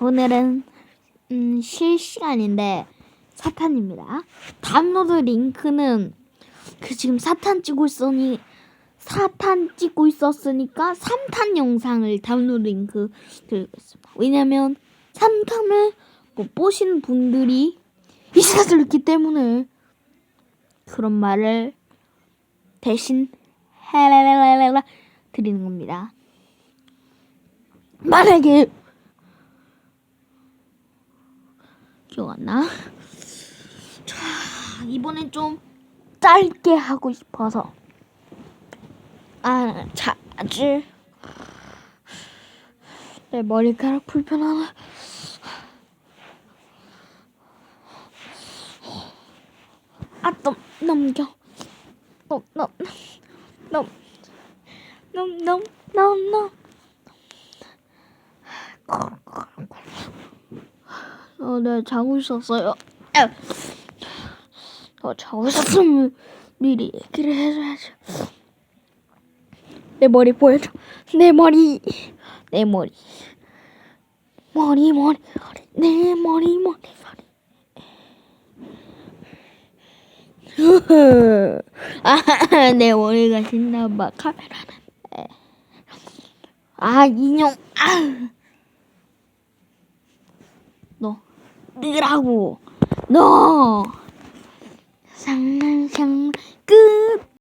오늘은 음, 실시간인데 사탄입니다. 다운로드 링크는 그 지금 사탄 찍고 있으니 사탄 찍고 있었으니까 3탄 영상을 다운로드 링크 드리겠습니다. 왜냐면 3탄을 못 보신 분들이 있기 때문에 그런 말을 대신 해라라라라 드리는 겁니다. 만약에 기억 안 나? 자, 이번엔 좀 짧게 하고 싶어서. 아, 자주. 내 머리카락 불편하나? 아, 넘, 넘겨. 넘, 넘, 넘, 넘, 넘, 넘, 넘. 어, 네, 자고 있었어요. 아, 어, 자고 있었으면 미리 얘기를 해줘야죠. 내 머리 보여줘. 내 머리. 내 머리. 머리, 머리, 머리. 내 머리, 머리, 머리. 아, 내 머리가 신나봐. 카메라는. 에. 아, 인형. 아. 느라고. 너. 상상 끝.